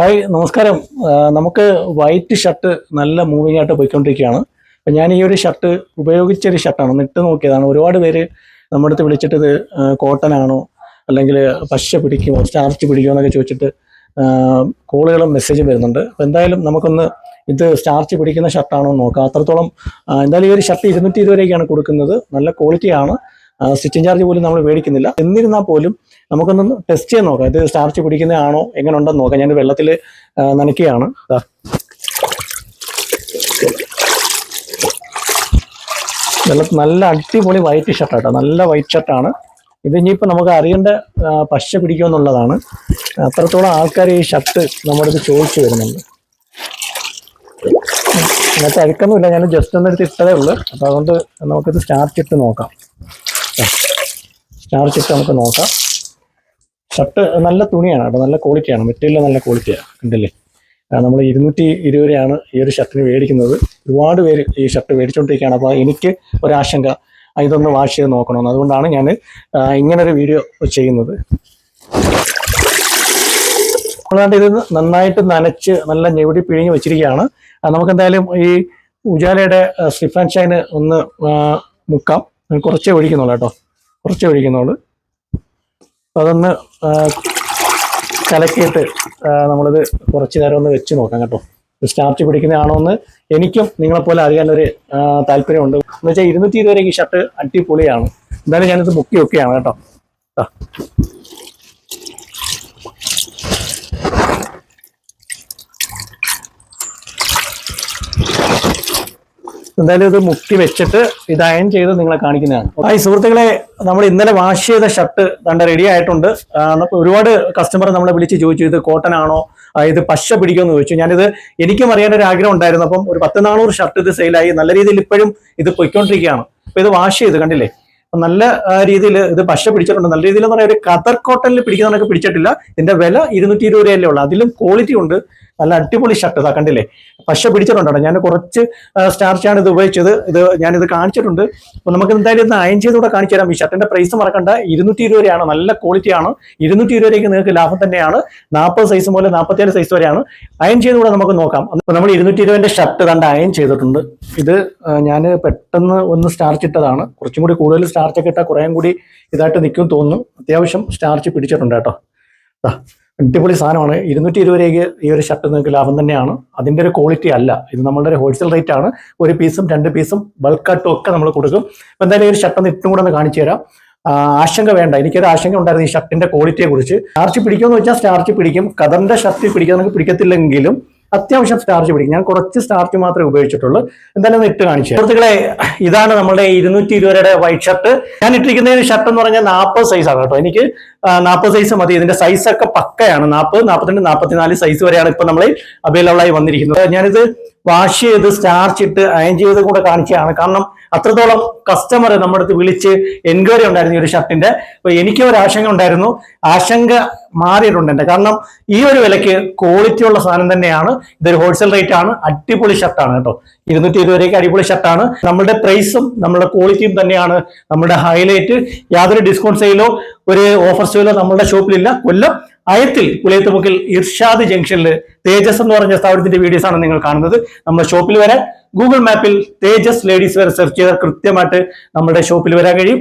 Hi നമസ്കാരം. നമുക്ക് white shirt നല്ല മൂവിങ് ആയിട്ട് പോയിക്കൊണ്ടിരിക്കുകയാണ്. അപ്പം ഞാൻ ഈ ഒരു ഷർട്ട് ഉപയോഗിച്ച ഒരു ഷർട്ടാണ്. നിട്ട് നോക്കിയതാണ്. ഒരുപാട് പേര് നമ്മുടെ അടുത്ത് വിളിച്ചിട്ട് ഇത് കോട്ടൺ ആണോ അല്ലെങ്കിൽ പശ പിടിക്കുമോ സ്റ്റാർച്ച് പിടിക്കുമോ എന്നൊക്കെ ചോദിച്ചിട്ട് കോളുകളും മെസ്സേജും വരുന്നുണ്ട്. അപ്പം എന്തായാലും നമുക്കൊന്ന് ഇത് സ്റ്റാർച്ച് പിടിക്കുന്ന ഷർട്ടാണോ എന്ന് നോക്കാം. അത്രത്തോളം എന്തായാലും ഈ ഒരു ഷർട്ട് ഇരുന്നൂറ്റി ഇരുപത് രൂപയ്ക്കാണ് കൊടുക്കുന്നത്. നല്ല ക്വാളിറ്റിയാണ് സ്റ്റിച്ചിങ് ചാർജ് പോലും നമ്മൾ മേടിക്കുന്നില്ല. എന്നിരുന്നാൽ പോലും നമുക്കൊന്ന് ടെസ്റ്റ് ചെയ്യാൻ നോക്കാം. ഇത് സ്റ്റാർച്ച് പിടിക്കുന്നതാണോ എങ്ങനെ ഉണ്ടെന്ന് നോക്കാം ഞാൻ വെള്ളത്തിൽ നനയ്ക്കുകയാണ്. വെള്ളത്തിൽ നല്ല അടിപൊളി വൈറ്റ് ഷർട്ടാട്ടോ നല്ല വൈറ്റ് ഷർട്ടാണ് ഇത് ഇനിയിപ്പോൾ നമുക്ക് അറിയേണ്ട പശ പിടിക്കുമെന്നുള്ളതാണ് അത്രത്തോളം ആൾക്കാർ ഈ ഷർട്ട് നമ്മുടെ ഇത് ചോദിച്ചു വരുന്നുണ്ട്. എന്നിട്ട് അഴുക്കൊന്നുമില്ല. ഞാൻ ജസ്റ്റ് ഒന്ന് എടുത്ത് ഇട്ടതേ ഉള്ളൂ. അപ്പോൾ അതുകൊണ്ട് നമുക്കിത് സ്റ്റാർച്ച് ഇട്ട് നോക്കാം. സ്റ്റാർച്ച് ഇട്ട് നമുക്ക് നോക്കാം. ഷർട്ട് നല്ല തുണിയാണ് കേട്ടോ നല്ല ക്വാളിറ്റിയാണ് മെറ്റീരിയൽ നല്ല ക്വാളിറ്റിയാണ് കണ്ടില്ലേ? നമ്മൾ ഇരുന്നൂറ്റി ഇരുപതാണ് ഈ ഒരു ഷർട്ടിന് മേടിക്കുന്നത്. ഒരുപാട് പേര് ഈ ഷർട്ട് മേടിച്ചുകൊണ്ടിരിക്കുകയാണ് അപ്പോൾ എനിക്ക് ഒരാശങ്ക ഇതൊന്ന് വാഷ് ചെയ്ത് നോക്കണമെന്ന്. അതുകൊണ്ടാണ് ഞാൻ ഇങ്ങനൊരു വീഡിയോ ചെയ്യുന്നത്. അതുകൊണ്ട് ഇത് നന്നായിട്ട് നനച്ച് നല്ല ഞെവിടി പിഴിഞ്ഞ് വെച്ചിരിക്കുകയാണ്. നമുക്ക് എന്തായാലും ഈ ഉജാലയുടെ സ്ലിപ്പ് ആൻഡ് ഷൈന് ഒന്ന് മുക്കാം. കുറച്ചേ ഒഴിക്കുന്നുള്ളൂ കേട്ടോ. കുറച്ചേ ഒഴിക്കുന്നുള്ളൂ. അതൊന്ന് കലക്കിയിട്ട് നമ്മളിത് കുറച്ച് നേരം ഒന്ന് വെച്ച് നോക്കാം കേട്ടോ. സ്റ്റാർച്ച് പിടിക്കുന്നതാണോ എന്ന് എനിക്കും നിങ്ങളെപ്പോലെ അറിയാനൊരു താല്പര്യമുണ്ട്. എന്ന് വെച്ചാൽ ഇരുന്നൂറ്റി ഇരുപത് രൂപയ്ക്ക് ഈ ഷർട്ട് അടിപൊളിയാണ്. എന്തായാലും ഞാനിത് ബുക്ക് ഒക്കെയാണ് കേട്ടോ എന്തായാലും ഇത് മുക്കി വെച്ചിട്ട് ഇത് അയൺ ചെയ്ത് നിങ്ങളെ കാണിക്കുന്നതാണ്. ഈ സുഹൃത്തുക്കളെ നമ്മൾ ഇന്നലെ വാഷ് ചെയ്ത ഷർട്ട് കണ്ട റെഡി ആയിട്ടുണ്ട്. ഒരുപാട് കസ്റ്റമർ നമ്മളെ വിളിച്ച് ചോദിച്ചു ഇത് കോട്ടൺ ആണോ? ഇത് പശ പിടിക്കുമെന്ന് ചോദിച്ചു. ഞാനിത് എനിക്കും അറിയാൻ ഒരു ആഗ്രഹം ഉണ്ടായിരുന്നു. അപ്പം ഒരു പത്ത് നാനൂറ് ഷർട്ട് ഇത് സെയിലായി നല്ല രീതിയിൽ ഇപ്പോഴും ഇത് പൊയ്ക്കൊണ്ടിരിക്കുകയാണ്. അപ്പൊ ഇത് വാഷ് ചെയ്ത് കണ്ടില്ലേ? നല്ല രീതിയിൽ ഇത് പശ പിടിച്ചിട്ടുണ്ട്. നല്ല രീതിയിൽ എന്ന് പറഞ്ഞാൽ ഒരു കതർ കോട്ടണിൽ പിടിക്കുന്നതൊക്കെ പിടിച്ചിട്ടില്ല. ഇതിന്റെ വില ഇരുന്നൂറ്റി ഇരുപത് രൂപയല്ലേ ഉള്ളൂ. അതിലും ക്വാളിറ്റി ഉണ്ട്. നല്ല അടിപൊളി ഷർട്ട് ഇതാ കണ്ടില്ലേ? പശ പിടിച്ചിട്ടുണ്ടോ? ഞാൻ കുറച്ച് സ്റ്റാർച്ചാണ് ഇത് ഉപയോഗിച്ചത്. ഇത് ഞാനിത് കാണിച്ചിട്ടുണ്ട്. അപ്പൊ നമുക്ക് എന്തായാലും ഇത് അയൻ ചെയ്തുകൂടെ കാണിച്ചു തരാം. ഈ ഷർട്ടിന്റെ പ്രൈസ് മറക്കണ്ട. ഇരുന്നൂറ്റി ഇരുപത് രൂപയാണ്. നല്ല ക്വാളിറ്റിയാണ് ഇരുന്നൂറ്റി ഇരുപത് രൂപയ്ക്ക് നിങ്ങൾക്ക് ലാഭം തന്നെയാണ്. നാൽപ്പത് സൈസ് മുതൽ നാൽപ്പത്തിയേഴ് സൈസ് വരെയാണ്. അയൺ ചെയ്തുകൂടെ നമുക്ക് നോക്കാം. അപ്പൊ നമ്മൾ ഇരുന്നൂറ്റി ഇരുപതിന്റെ ഷർട്ട് കണ്ട് അയൻ ചെയ്തിട്ടുണ്ട്. ഇത് ഞാൻ പെട്ടെന്ന് ഒന്ന് സ്റ്റാർച്ച് ഇട്ടതാണ്. കുറച്ചും കൂടി കൂടുതൽ സ്റ്റാർച്ചൊക്കെ ഇട്ടാൽ കുറേയും കൂടി ഇതായിട്ട് നിൽക്കും തോന്നുന്നു. അത്യാവശ്യം സ്റ്റാർച്ച് പിടിച്ചിട്ടുണ്ട് കേട്ടോ. അടിപൊളി സാധനമാണ്. ഇരുന്നൂറ്റി ഇരുപത് രൂപയ്ക്ക് ഈ ഒരു ഷർട്ട് നിങ്ങൾക്ക് ലാഭം തന്നെയാണ്. അതിന്റെ ഒരു ക്വാളിറ്റി അല്ല. ഇത് നമ്മളുടെ ഒരു ഹോൾസെയിൽ റേറ്റ് ആണ്. ഒരു പീസും രണ്ട് പീസും ബൾക്കായിട്ടും ഒക്കെ നമ്മൾ കൊടുക്കും. അപ്പം എന്തായാലും ഈ ഒരു ഷർട്ട് ഒന്ന് ഇട്ടും കൂടെ ഒന്ന് കാണിച്ചു തരാം. ആശങ്ക വേണ്ട. എനിക്കൊരു ആശങ്ക ഉണ്ടായിരുന്നു ഈ ഷർട്ടിന്റെ ക്വാളിറ്റിയെ കുറിച്ച്. സ്റ്റാർച്ച് പിടിക്കുമെന്ന് വെച്ചാൽ സ്റ്റാർച്ച് പിടിക്കും. കതറിന്റെ ഷർട്ട് പിടിക്കാൻ നമുക്ക് പിടിക്കത്തില്ലെങ്കിലും അത്യാവശ്യം സ്റ്റാർച്ച് പിടിക്കും. ഞാൻ കുറച്ച് സ്റ്റാർച്ച് മാത്രമേ ഉപയോഗിച്ചിട്ടുള്ളൂ. എന്തായാലും ഒന്ന് ഇട്ട് കാണിച്ചു സുഹൃത്തുക്കളെ ഇതാണ് നമ്മുടെ ഇരുന്നൂറ്റി ഇരുപത് വൈറ്റ് ഷർട്ട് ഞാൻ ഇട്ടിരിക്കുന്ന ഷർട്ട് എന്ന് പറഞ്ഞാൽ നാൽപ്പത് സൈസ് ആണ് കേട്ടോ. എനിക്ക് നാൽപ്പത് സൈസ് മതി. ഇതിന്റെ സൈസ് ഒക്കെ പക്കയാണ്. നാൽപ്പത് നാൽപ്പത്തിരണ്ട് നാൽപ്പത്തിനാല് സൈസ് വരെയാണ് ഇപ്പൊ നമ്മൾ അവൈലബിൾ ആയി വന്നിരിക്കുന്നത്. ഞാനിത് വാഷ് ചെയ്ത് സ്റ്റാർച്ച് ഇട്ട് അയൺ ചെയ്ത് കൂടെ കാണിച്ചതാണ്. കാരണം അത്രത്തോളം കസ്റ്റമർ നമ്മുടെ അടുത്ത് വിളിച്ച് എൻക്വയറി ഉണ്ടായിരുന്നു ഈ ഒരു ഷർട്ടിന്റെ. അപ്പൊ എനിക്ക് ഒരു ആശങ്ക ഉണ്ടായിരുന്നു. ആശങ്ക മാറിയിട്ടുണ്ട് എന്റെ. കാരണം ഈ ഒരു വിലക്ക് ക്വാളിറ്റി ഉള്ള സാധനം തന്നെയാണ്. ഇതൊരു ഹോൾസെയിൽ റേറ്റ് ആണ്. അടിപൊളി ഷർട്ടാണ് കേട്ടോ. ഇരുന്നൂറ്റി രൂപയ്ക്ക് അടിപൊളി ഷർട്ടാണ് നമ്മുടെ പ്രൈസും നമ്മുടെ ക്വാളിറ്റിയും തന്നെയാണ്. നമ്മുടെ ഹൈലൈറ്റ് യാതൊരു ഡിസ്കൗണ്ട് സെയിലോ ഒരു ഓഫർ സെയിലോ നമ്മളുടെ ഷോപ്പിലില്ല കൊല്ലം അയത്തിൽ പുളിയത്തുമുക്കിൽ ഇർഷാദ് ജംഗ്ഷനിൽ തേജസ് എന്ന് പറഞ്ഞ സ്ഥാപനത്തിന്റെ വീഡിയോസ് ആണ് നിങ്ങൾ കാണുന്നത്. നമ്മുടെ ഷോപ്പിൽ വരാൻ ഗൂഗിൾ മാപ്പിൽ തേജസ് ലേഡീസ് വരെ സെർച്ച് ചെയ്താൽ കൃത്യമായിട്ട് നമ്മുടെ ഷോപ്പിൽ വരാൻ കഴിയും.